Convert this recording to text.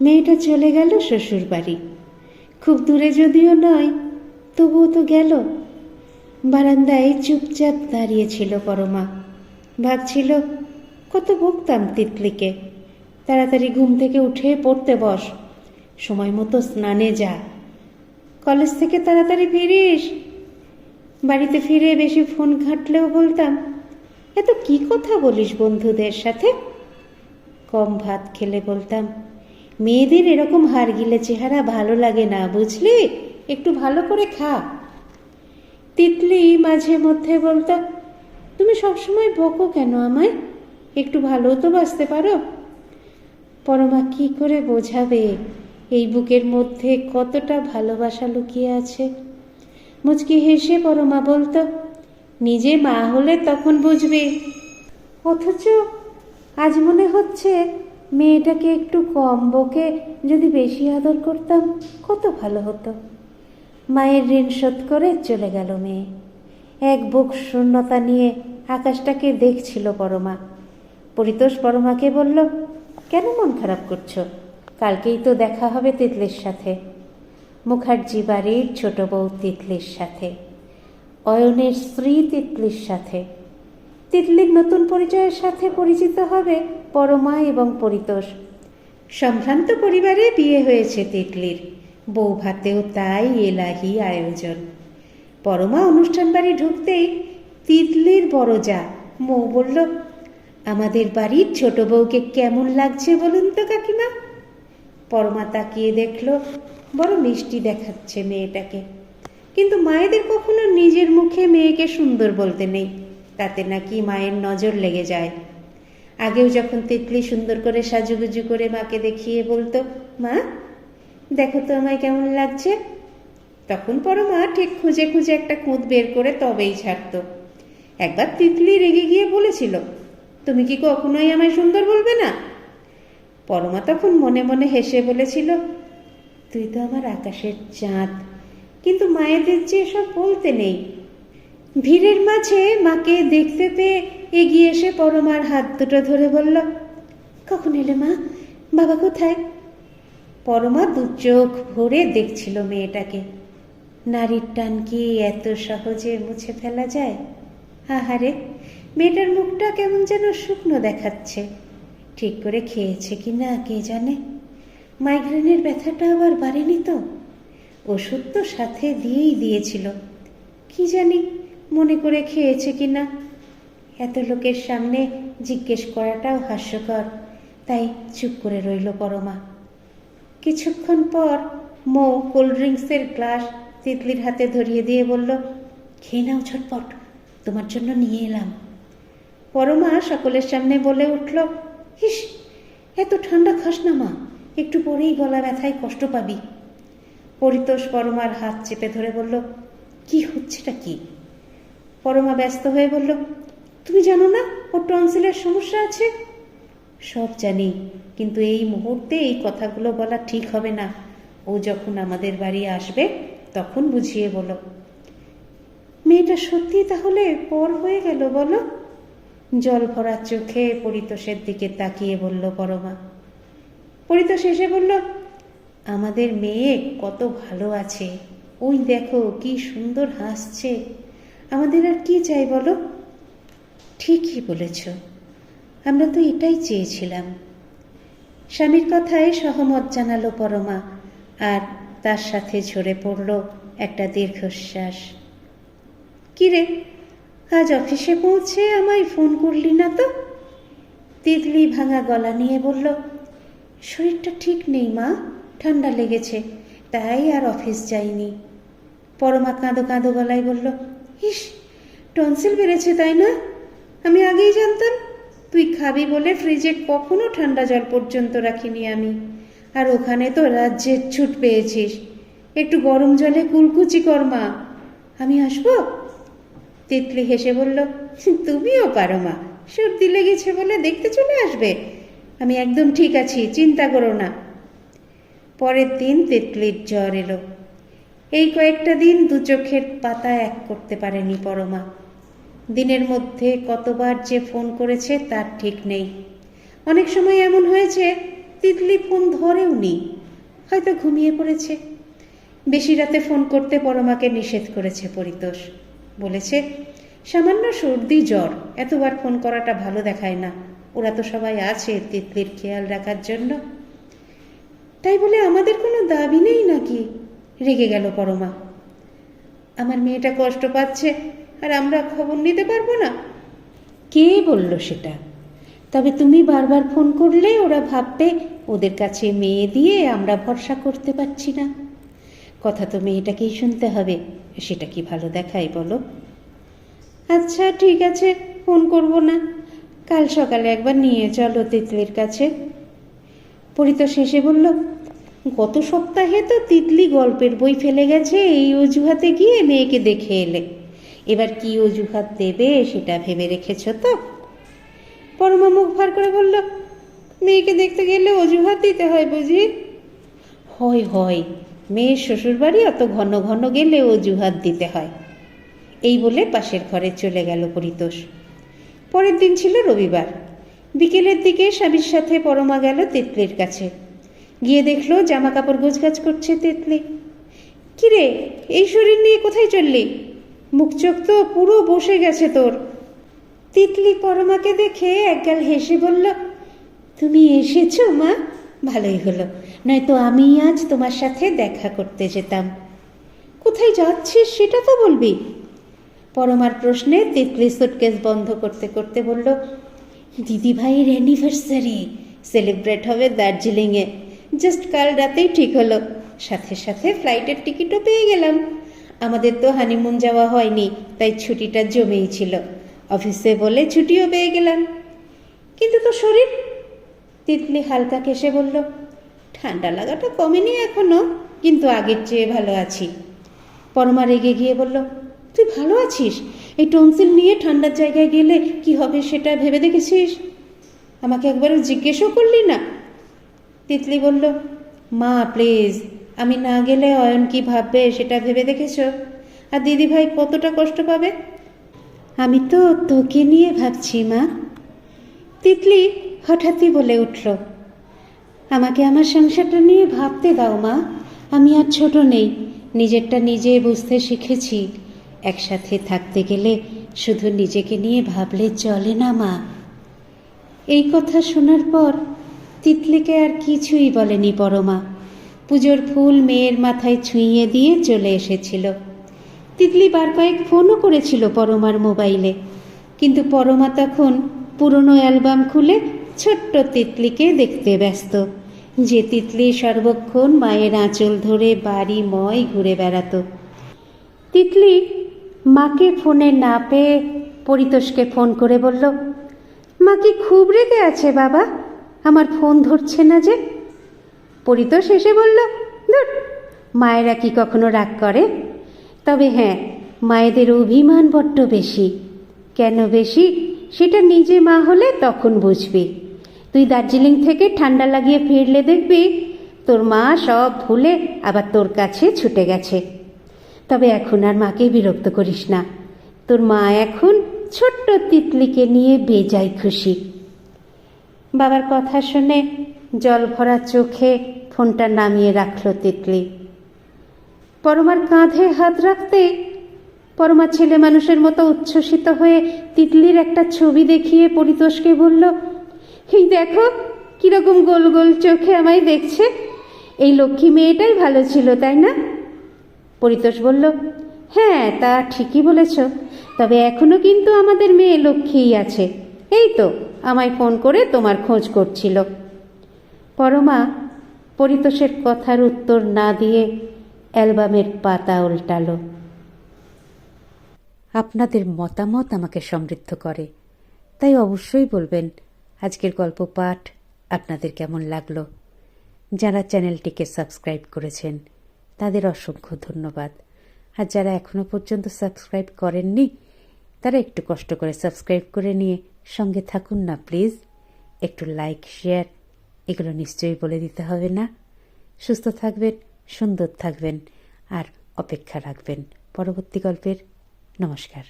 মেয়েটা চলে গেল শ্বশুর বাড়ি খুব দূরে যদিও নয়, তবুও তো গেল। বারান্দায় চুপচাপ দাঁড়িয়েছিল পরমা। ভাবছিল, কত বকতাম তিতলিকে। তাড়াতাড়ি ঘুম থেকে উঠে পড়তে বস। সময় মতো স্নানে যা। কলেজ থেকে তাড়াতাড়ি ফিরিস। বাড়িতে ফিরে বেশি ফোন ঘাঁটলেও বলতাম এত কি কথা বলিস বন্ধুদের সাথে? কম ভাত খেলে, বলতাম। মেয়েদের এরকম হার গিলে চেহারা ভালো লাগে না, বুঝলি? একটু ভালো করে খা। তিতলি মাঝে মধ্যে বলতো, তুমি সবসময় বকো কেন আমায়? একটু ভালো তো বাঁচতে পারো। পরমা কি করে বোঝাবে? এই বুকের মধ্যে কতটা ভালোবাসা লুকিয়ে আছে? মুচকি হেসে পরমা বলতো, নিজে মা হলে তখন বুঝবে। অথচ আজ মনে হচ্ছে মেয়েটাকে একটু কম বকে যদি বেশি আদর করতাম, কত ভালো হতো। মায়ের ঋণ শোধ করে চলে গেল মেয়ে। এক বুক শূন্যতা নিয়ে আকাশটাকে দেখছিল পরমা। পরিতোষ পরমাকে বলল, কেন মন খারাপ করছ? কালকেই তো দেখা হবে তিতলির সাথে। মুখার্জি বাড়ির ছোট বউ তিতলির সাথে। অয়নের স্ত্রী তিতলির সাথে। তিতলির নতুন পরিচয়ের সাথে পরিচিত হবে পরমা এবং পরিতোষ। সম্ভ্রান্ত পরিবারে বিয়ে হয়েছে তিতলির। বউ ভাতেও তাই এলাহি আয়োজন। পরমা অনুষ্ঠান বাড়ি ঢুকতেই তিতলির বড় যা, মৌ বলল, আমাদের বাড়ির ছোট বউকে কেমন লাগছে বলুন তো কাকিমা? পরমা তাকিয়ে দেখল, বড় মিষ্টি দেখাচ্ছে মেয়েটাকে। কিন্তু মায়েদের কখনো নিজের মুখে মেয়েকে সুন্দর বলতে নেই। তাতে নাকি মায়ের নজর লেগে যায়। আগেও যখন তিতলি সুন্দর করে সাজুগুজু করে মাকে দেখিয়ে বলতো, মা, দেখো তো আমায় কেমন লাগছে? তখন পরমা ঠিক খুঁজে খুঁজে একটা খুঁত বের করে তবেই ছাড়তো। একবার তিতলি রেগে গিয়ে বলেছিল, তুমি কি কখনোই আমায় সুন্দর বলবে না? পরমা তখন মনে মনে হেসে বলেছিল, তুই তো আমার আকাশের চাঁদ, কিন্তু মায়েদের যে সব বলতে নেই ভিড়ের মাঝে মাকে দেখতে পেয়ে এগিয়ে এসে পরমার হাত দুটো ধরে বলল, কখন এলে মা? বাবা কোথায়? পরমা দু চোখ ভরে দেখছিল মেয়েটাকে। নারীর টান কি এত সহজে মুছে ফেলা যায়? আহারে, মেয়েটার মুখটা কেমন যেন শুকনো দেখাচ্ছে। ঠিক করে খেয়েছে কি না, কে জানে? মাইগ্রেনের ব্যথাটা আবার বাড়েনি তো? ওষুধ তো সাথে দিয়েই দিয়েছিল। কি জানি মনে করে খেয়েছে কি না এত লোকের সামনে জিজ্ঞেস করাটাও হাস্যকর। তাই চুপ করে রইল পরমা। কিছুক্ষণ পর মৌ কোল্ড ড্রিঙ্কসের গ্লাস তিতলির হাতে ধরিয়ে দিয়ে বলল, খেয়ে নাও ঝটপট, তোমার জন্য নিয়ে এলাম। পরমা সকলের সামনে বলে উঠল, ইস, এত ঠান্ডা খাস না মা, একটু পরেই গলা ব্যথায় কষ্ট পাবি। পরিতোষ পরমার হাত চেপে ধরে বলল, কি হচ্ছেটা কি? পরমা ব্যস্ত হয়ে বলল, তুমি জানো না, ওর টনসিলের সমস্যা আছে? সব জানি, কিন্তু এই মুহূর্তে এই কথাগুলো বলা ঠিক হবে না। ও যখন আমাদের বাড়ি আসবে, তখন বুঝিয়ে বলো। মেয়েটা সত্যি তাহলে পর হয়ে গেল বলো? জল ভরা চোখে পরিতোষের দিকে তাকিয়ে বলল পরমা। পরিতোষ এসে বলল, আমাদের মেয়ে কত ভালো আছে। ওই দেখো কি সুন্দর হাসছে। আমাদের আর কি চাই বলো? ঠিকই বলেছ। আমরা তো এটাই চেয়েছিলাম। স্বামীর কথায় সহমত জানালো পরমা, আর তার সাথে ঝরে পড়ল একটা দীর্ঘশ্বাস। কিরে আজ অফিসে পৌঁছে আমায় ফোন করলি না তো? তিতলি ভাঙা গলা নিয়ে বলল, শরীরটা ঠিক নেই মা, ঠান্ডা লেগেছে, তাই আর অফিস যাইনি। পরমা কাঁদো কাঁদো গলায় বলল ইস টনসিল বেড়েছে, তাই না? আমি আগেই জানতাম। তুই খাবি বলে ফ্রিজে কখনো ঠান্ডা জল পর্যন্ত রাখিনি আমি। আর ওখানে তো রাজ্যের ছুট পেয়েছিস। একটু গরম জলে কুলকুচি কর, মা। আমি আসব? তিতলি হেসে বলল, তুমিও পারো, মা। সর্দি লেগেছে বলে দেখতে চলে আসবে। আমি একদম ঠিক আছি, চিন্তা করো না। পরের দিন তিতলির জ্বর এলো। এই কয়েকটা দিন দু চোখের পাতা এক করতে পারেনি পরমা। দিনের মধ্যে কতবার যে ফোন করেছে তার ঠিক নেই। অনেক সময় এমন হয়েছে, তিতলি ফোন ধরেও নি হয়তো ঘুমিয়ে পড়েছে। বেশি রাতে ফোন করতে পরমাকে নিষেধ করেছে পরিতোষ। বলেছে, সামান্য সর্দি জ্বর, এতবার ফোন করাটা ভালো দেখায় না। ওরা তো সবাই আছে তিতলির খেয়াল রাখার জন্য। তাই বলে আমাদের কোনো দাবি নেই নাকি? রেগে গেল পরমা। আমার মেয়েটা কষ্ট পাচ্ছে আর আমরা খবর নিতে পারব না। কে বলল সেটা? তবে তুমি বারবার ফোন করলে ওরা ভাববে ওদের কাছে মেয়ে দিয়ে আমরা ভরসা করতে পারছি না। কথা তো মেয়েটাকেই শুনতে হবে, সেটা কি ভালো দেখায় বলো? আচ্ছা ঠিক আছে, ফোন করব না। কাল সকালে একবার নিয়ে চলো তিতলির কাছে। পরিতোষ শেষে বলল গত সপ্তাহে তো তিতলি গল্পের বই ফেলে গেছে, এই অজুহাতে গিয়ে মেয়েকে দেখে এলে। এবার কি অজুহাত দেবে সেটা ভেবে রেখেছ তো? পরমা মুখ ভার করে বলল, মেয়েকে দেখতে গেলে অজুহাত দিতে হয় বুঝি? হয় হয়, মেয়ের শ্বশুরবাড়ি অত ঘন ঘন গেলে অজুহাত দিতে হয়। এই বলে পাশের ঘরে চলে গেল পরিতোষ। পরের দিন ছিল রবিবার। বিকেলের দিকে স্বামীর সাথে পরমা গেল তিতলির কাছে। গিয়ে দেখল জামা কাপড় গোছগাছ করছে তেতলি। কিরে, এই শরীর নিয়ে কোথায় চললি? মুখ চোখ তো পুরো বসে গেছে তোর। তিতলি পরমাকে দেখে একগাল হেসে বলল, তুমি এসেছ মা? ভালোই হলো। নয়তো আমি আজ তোমার সাথে দেখা করতে যেতাম। কোথায় যাচ্ছিস সেটা তো বলবি? পরমার প্রশ্নে তিতলি সুটকেস বন্ধ করতে করতে বলল দিদি ভাইয়ের অ্যানিভার্সারি সেলিব্রেট হবে দার্জিলিংয়ে। জাস্ট কাল রাতেই ঠিক হলো। সাথে সাথে ফ্লাইটের টিকিটও পেয়ে গেলাম। আমাদের তো হানিমুন যাওয়া হয়নি, তাই ছুটিটা জমেই ছিল। অফিসে বলে ছুটিও পেয়ে গেলাম। কিন্তু তো শরীর? তিতলি হালকা কেসে বলল, ঠান্ডা লাগাটা কমেনি এখনও, কিন্তু আগের চেয়ে ভালো আছি। পরমা রেগে গিয়ে বলল, তুই ভালো আছিস? এই টনসিল নিয়ে ঠান্ডার জায়গায় গেলে কি হবে সেটা ভেবে দেখেছিস? আমাকে একবারও জিজ্ঞেসও করলি না। তিতলি বলল, মা প্লিজ আমি না গেলে অয়ন কি ভাববে সেটা ভেবে দেখেছ? আর দিদি ভাই কতটা কষ্ট পাবে? আমি তো তোকে নিয়ে ভাবছি, মা। তিতলি হঠাৎই বলে উঠল, আমাকে আমার সংসারটা নিয়ে ভাবতে দাও, মা। আমি আর ছোট নেই, নিজেরটা নিজে বুঝতে শিখেছি। একসাথে থাকতে গেলে শুধু নিজেকে নিয়ে ভাবলে চলে না, মা। এই কথা শোনার পর তিতলিকে আর কিছুই বলেনি পরমা। পুজোর ফুল মেয়ের মাথায় ছুঁইয়ে দিয়ে চলে এসেছিল। তিতলি বার কয়েক ফোনও করেছিল পরমার মোবাইলে। কিন্তু পরমা তখন পুরনো অ্যালবাম খুলে ছোট্ট তিতলিকে দেখতে ব্যস্ত, যে তিতলি সর্বক্ষণ মায়ের আঁচল ধরে বাড়ি ময় ঘুরে বেড়াতো। তিতলি মাকে ফোনে না পেয়ে পরিতোষকে ফোন করে বলল, মা কি খুব রেগে আছে বাবা? আমার ফোন ধরছে না যে? পরিতোষ এসে বলল, ধুর, মায়েরা কি কখনো রাগ করে? তবে হ্যাঁ মায়েদের অভিমান বড্ড বেশি। কেন বেশি? সেটা নিজে মা হলে তখন বুঝবি। তুই দার্জিলিং থেকে ঠান্ডা লাগিয়ে ফিরলে দেখবি, তোর মা সব ভুলে আবার তোর কাছে ছুটে গেছে। তবে এখন আর মাকে বিরক্ত করিস না। তোর মা এখন ছোট্ট তিতলিকে নিয়ে বেজায় খুশি। বাবার কথা শুনে জল ভরা চোখে ফোনটা নামিয়ে রাখল তিতলি। পরমার কাঁধে হাত রাখতে পরমা ছেলে মানুষের মতো উচ্ছ্বসিত হয়ে তিতলির একটা ছবি দেখিয়ে পরিতোষকে বলল, এই দেখো, কীরকম গোল গোল চোখে আমায় দেখছে। এই লক্ষ্মী মেয়েটাই ভালো ছিল, তাই না? পরিতোষ বলল হ্যাঁ তা ঠিকই বলেছ, তবে এখনও কিন্তু আমাদের মেয়ে লক্ষ্মীই আছে। এই তো আমায় ফোন করে তোমার খোঁজ করছিল। পরমা পরিতোষের কথার উত্তর না দিয়ে অ্যালবামের পাতা উল্টালো। আপনাদের মতামত আমাকে সমৃদ্ধ করে। তাই অবশ্যই বলবেন, আজকের গল্প পাঠ আপনাদের কেমন লাগল? যারা চ্যানেলটিকে সাবস্ক্রাইব করেছেন, তাদের অসংখ্য ধন্যবাদ। আর যারা এখনও পর্যন্ত সাবস্ক্রাইব করেননি, তারা একটু কষ্ট করে সাবস্ক্রাইব করে নিয়ে সঙ্গে থাকুন না, প্লিজ। একটু লাইক, শেয়ার, এগুলো নিশ্চয়ই বলে দিতে হবে না। সুস্থ থাকবেন, সুন্দর থাকবেন, আর অপেক্ষা রাখবেন। পরবর্তী গল্পের নমস্কার।